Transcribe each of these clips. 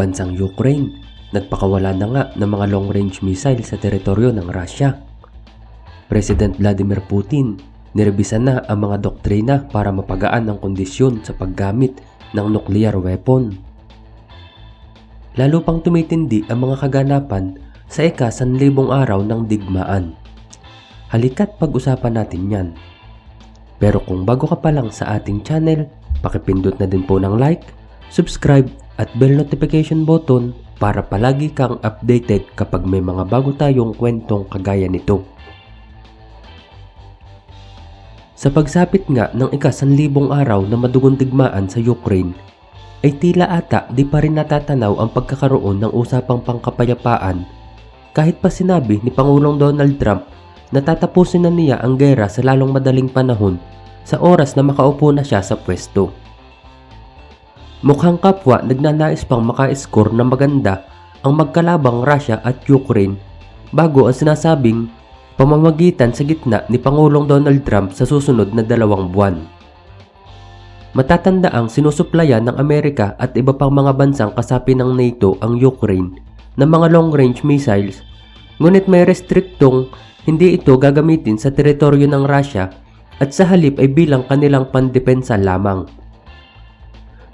Bansang Ukraine, nagpakawala na nga ng mga long-range missile sa teritoryo ng Russia. President Vladimir Putin, nirebisa na ang mga doktrina para mapagaan ang kondisyon sa paggamit ng nuclear weapon. Lalo pang tumitindi ang mga kaganapan sa ika-sanlibong araw ng digmaan. Halika't pag-usapan natin yan. Pero kung bago ka pa lang sa ating channel, pakipindot na din po ng like, subscribe at bell notification button para palagi kang updated kapag may mga bago tayong kwentong kagaya nito. Sa pagsapit nga ng ikasanlibong araw na madugong digmaan sa Ukraine, ay tila ata di pa rin natatanaw ang pagkakaroon ng usapang pangkapayapaan kahit pa sinabi ni Pangulong Donald Trump na tatapusin na niya ang gera sa lalong madaling panahon sa oras na makaupo na siya sa pwesto. Mukhang kapwa nagnanais pang maka-score na maganda ang magkalabang Russia at Ukraine bago ang sinasabing pamamagitan sa gitna ni Pangulong Donald Trump sa susunod na dalawang buwan. Matatanda ang sinusuplayan ng Amerika at iba pang mga bansang kasapi ng NATO ang Ukraine ng mga long-range missiles ngunit may restriktong hindi ito gagamitin sa teritoryo ng Russia at sa halip ay bilang kanilang pandepensa lamang.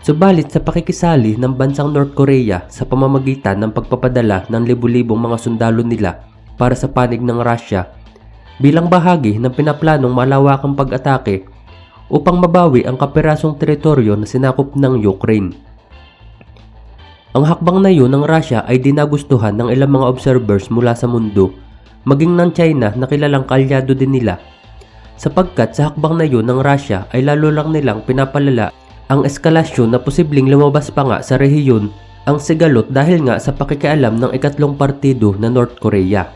Subalit sa pakikisali ng bansang North Korea sa pamamagitan ng pagpapadala ng libu-libong mga sundalo nila para sa panig ng Russia bilang bahagi ng pinaplanong malawakang pag-atake upang mabawi ang kapirasong teritoryo na sinakop ng Ukraine. Ang hakbang na yun ng Russia ay dinagustuhan ng ilang mga observers mula sa mundo, maging ng China na kilalang kalyado din nila. Sapagkat sa hakbang na yun ng Russia ay lalo lang nilang pinapalala ang eskalasyon na posibleng lumabas pa nga sa rehiyon ang sigalot dahil nga sa pakikialam ng ikatlong partido na North Korea.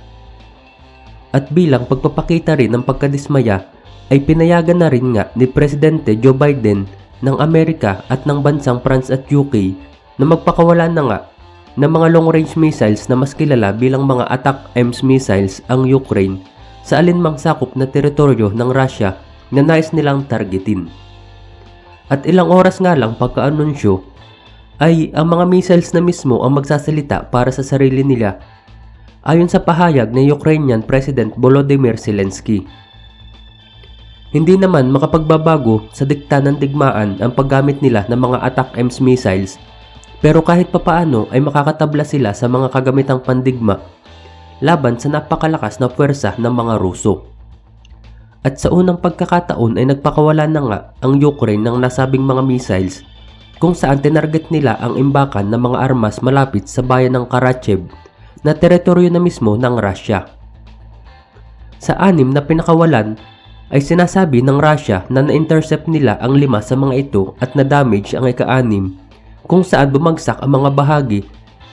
At bilang pagpapakita rin ng pagkadismaya ay pinayagan na rin nga ni Presidente Joe Biden ng Amerika at ng bansang France at UK na magpakawala na nga ng mga long-range missiles na mas kilala bilang mga attack EMS missiles ang Ukraine sa alinmang sakop na teritoryo ng Russia na nais nilang targetin. At ilang oras nga lang pagka-anunsyo ay ang mga missiles na mismo ang magsasalita para sa sarili nila ayon sa pahayag ni Ukrainian President Volodymyr Zelensky. Hindi naman makapagbabago sa dikta ng digmaan ang paggamit nila ng mga attack EMS missiles pero kahit papaano ay makakatabla sila sa mga kagamitang pandigma laban sa napakalakas na puwersa ng mga Ruso. At sa unang pagkakataon ay nagpakawala na nga ang Ukraine ng nasabing mga missiles kung saan tinarget nila ang imbakan ng mga armas malapit sa bayan ng Karachev na teritoryo na mismo ng Russia. Sa anim na pinakawalan ay sinasabi ng Russia na na-intercept nila ang lima sa mga ito at na-damage ang ika-anim kung saan bumagsak ang mga bahagi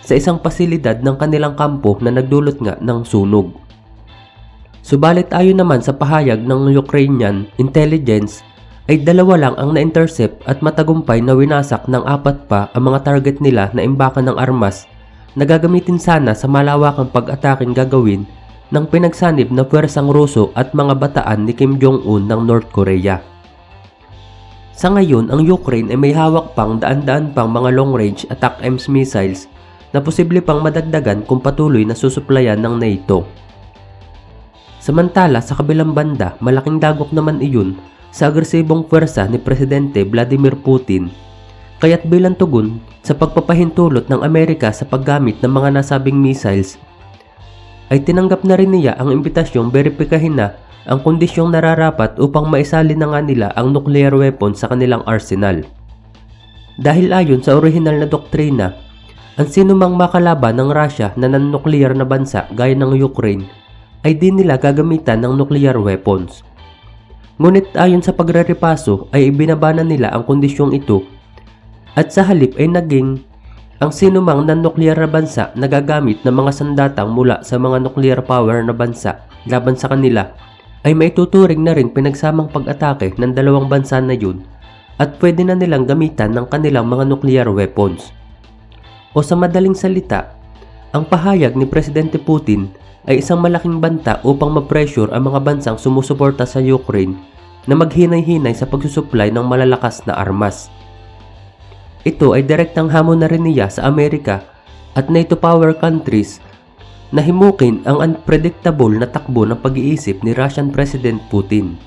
sa isang pasilidad ng kanilang kampo na nagdulot nga ng sunog. Subalit ayon naman sa pahayag ng Ukrainian intelligence ay dalawa lang ang na-intercept at matagumpay na winasak ng apat pa ang mga target nila na imbakan ng armas na gagamitin sana sa malawakang pag-ataking gagawin ng pinagsanib na puwersang Ruso at mga bataan ni Kim Jong-un ng North Korea. Sa ngayon, ang Ukraine ay may hawak pang daan-daan pang mga long-range attack EMS missiles na posible pang madagdagan kung patuloy na susuplayan ng NATO. Samantala sa kabilang banda, malaking dagok naman iyon sa agresibong pwersa ni Presidente Vladimir Putin. Kaya't bilang tugon sa pagpapahintulot ng Amerika sa paggamit ng mga nasabing missiles, ay tinanggap na rin niya ang imbitasyong beripikahin na ang kondisyong nararapat upang maisali na nga nila ang nuclear weapon sa kanilang arsenal. Dahil ayon sa orihinal na doktrina, ang sinumang makalaban ng Russia na non-nuclear na bansa gaya ng Ukraine ay di nila gagamitan ng nuclear weapons. Ngunit ayon sa pagrerepaso ay ibinabana nila ang kondisyong ito at sa halip ay naging ang sinumang non-nuclear na bansa na gagamit ng mga sandatang mula sa mga nuclear power na bansa laban sa kanila ay maituturing na rin pinagsamang pag-atake ng dalawang bansa na yun at pwede na nilang gamitan ng kanilang mga nuclear weapons. O sa madaling salita, ang pahayag ni Presidente Putin ay isang malaking banta upang ma-pressure ang mga bansang sumusuporta sa Ukraine na maghinay-hinay sa pagsusupply ng malalakas na armas. Ito ay direktang hamon na rin niya sa Amerika at NATO power countries na himukin ang unpredictable na takbo ng pag-iisip ni Russian President Putin.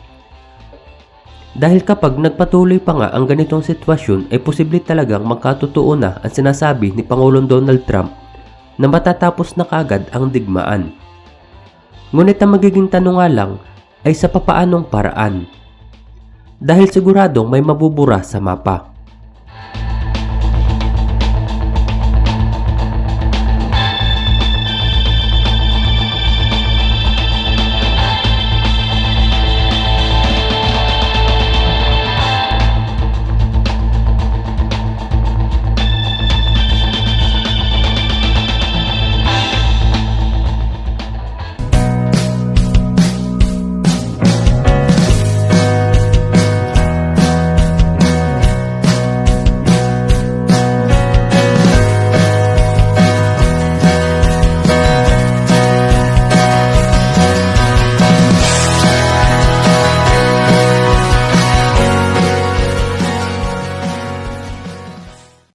Dahil kapag nagpatuloy pa nga ang ganitong sitwasyon ay posible talagang magkatotoo na ang sinasabi ni Pangulong Donald Trump na matatapos na kagad ang digmaan. Ngunit ang magiging tanong nga lang ay sa papaanong paraan. Dahil siguradong may mabubura sa mapa.